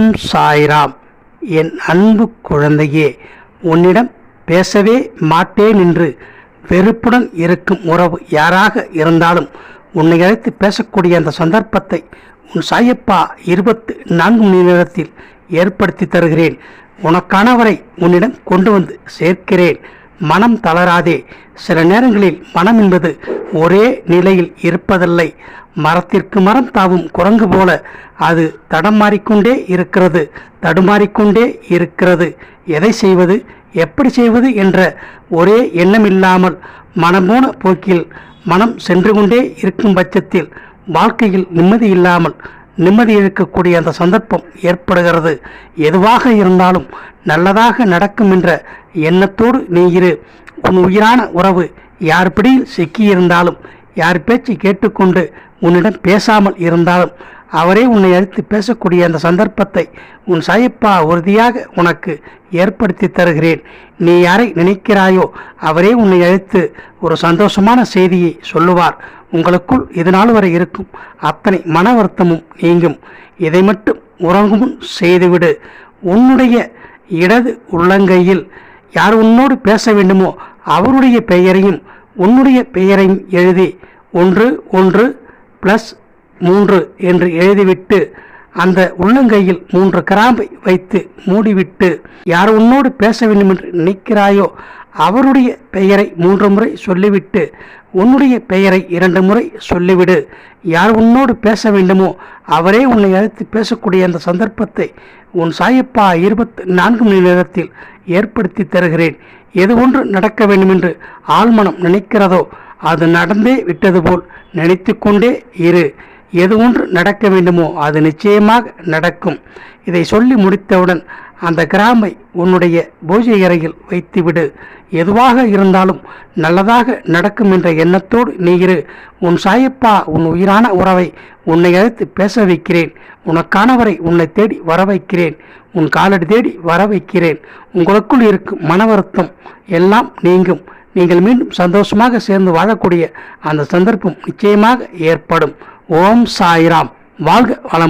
ஓம் சாய்ராம். என் அன்பு குழந்தையே உன்னிடம் பேசவே மாட்டேன் என்று வெறுப்புடன் இருக்கும் உறவு யாராக இருந்தாலும் உன்னை அழைத்து பேசக்கூடிய அந்த சந்தர்ப்பத்தை உன் சாயப்பா இருபத்து நான்கு மணி நேரத்தில் ஏற்படுத்தி தருகிறேன். உனக்கானவரை உன்னிடம் கொண்டு வந்து சேர்க்கிறேன். மனம் தளராதே. சில நேரங்களில் மனம் என்பது ஒரே நிலையில் இருப்பதில்லை. மரத்திற்கு மரம் தாவும் குரங்கு போல அது தடமாறிக்கொண்டே இருக்கிறது தடுமாறிக்கொண்டே இருக்கிறது. எதை செய்வது எப்படி செய்வது என்ற ஒரே எண்ணமில்லாமல் மனமோன போக்கில் மனம் சென்று கொண்டே இருக்கும் பட்சத்தில் வாழ்க்கையில் நிம்மதி இல்லாமல் நிம்மதி இருக்கக்கூடிய அந்த சந்தர்ப்பம் ஏற்படுகிறது. எதுவாக இருந்தாலும் நல்லதாக நடக்கும் என்ற எண்ணத்தோடு நீ இரு. உன் உயிரான உறவு யார் பிடியில் சிக்கியிருந்தாலும் யார் பேச்சு கேட்டுக்கொண்டு உன்னிடம் பேசாமல் இருந்தாலும் அவரே உன்னை அழைத்து பேசக்கூடிய அந்த சந்தர்ப்பத்தை உன் சாயப்பா உறுதியாக உனக்கு ஏற்படுத்தி தருகிறேன். நீ யாரை நினைக்கிறாயோ அவரே உன்னை அழைத்து ஒரு சந்தோஷமான செய்தியை சொல்லுவார். உங்களுக்குள் இது நாள் வரை இருக்கும். அத்தனை மன வருத்தமும் நீங்கும். இதை மட்டும் உறங்கும் செய்துவிடு. உன்னுடைய இடது உள்ளங்கையில் யார் உன்னோடு பேச வேண்டுமோ அவருடைய பெயரையும் உன்னுடைய பெயரையும் எழுதி ஒன்று ஒன்று ப்ளஸ் மூன்று என்று எழுதிவிட்டு அந்த உள்ளங்கையில் மூன்று கிராம்பை வைத்து மூடிவிட்டு யார் உன்னோடு பேச வேண்டும் என்று நினைக்கிறாயோ அவருடைய பெயரை மூன்று முறை சொல்லிவிட்டு உன்னுடைய பெயரை இரண்டு முறை சொல்லிவிடு. யார் உன்னோடு பேச வேண்டுமோ அவரே உன்னை அழைத்து பேசக்கூடிய அந்த சந்தர்ப்பத்தை உன் சாயப்பா இருபத்தி நான்கு மணி நேரத்தில் ஏற்படுத்தி தருகிறேன். எது ஒன்று நடக்க வேண்டுமென்று ஆழ்மனம் நினைக்கிறதோ அது நடந்தே விட்டது போல் நினைத்து கொண்டே இரு. எது ஒன்று நடக்க வேண்டுமோ அது நிச்சயமாக நடக்கும். இதை சொல்லி முடித்தவுடன் அந்த கிராமை உன்னுடைய பூஜை அறையில் வைத்துவிடு. எதுவாக இருந்தாலும் நல்லதாக நடக்கும் என்ற எண்ணத்தோடு நீ இரு. உன் சாயப்பா உன் உயிரான உறவை உன்னை அழைத்து பேச வைக்கிறேன். உனக்கானவரை உன்னை தேடி வர வைக்கிறேன். உன் காலடி தேடி வர வைக்கிறேன். உங்களுக்குள் இருக்கும் மன வருத்தம் எல்லாம் நீங்கும். நீங்கள் மீண்டும் சந்தோஷமாக சேர்ந்து வாழக்கூடிய அந்த சந்தர்ப்பம் நிச்சயமாக ஏற்படும். ஓம் சாய்ராம். வாழ்க வளம்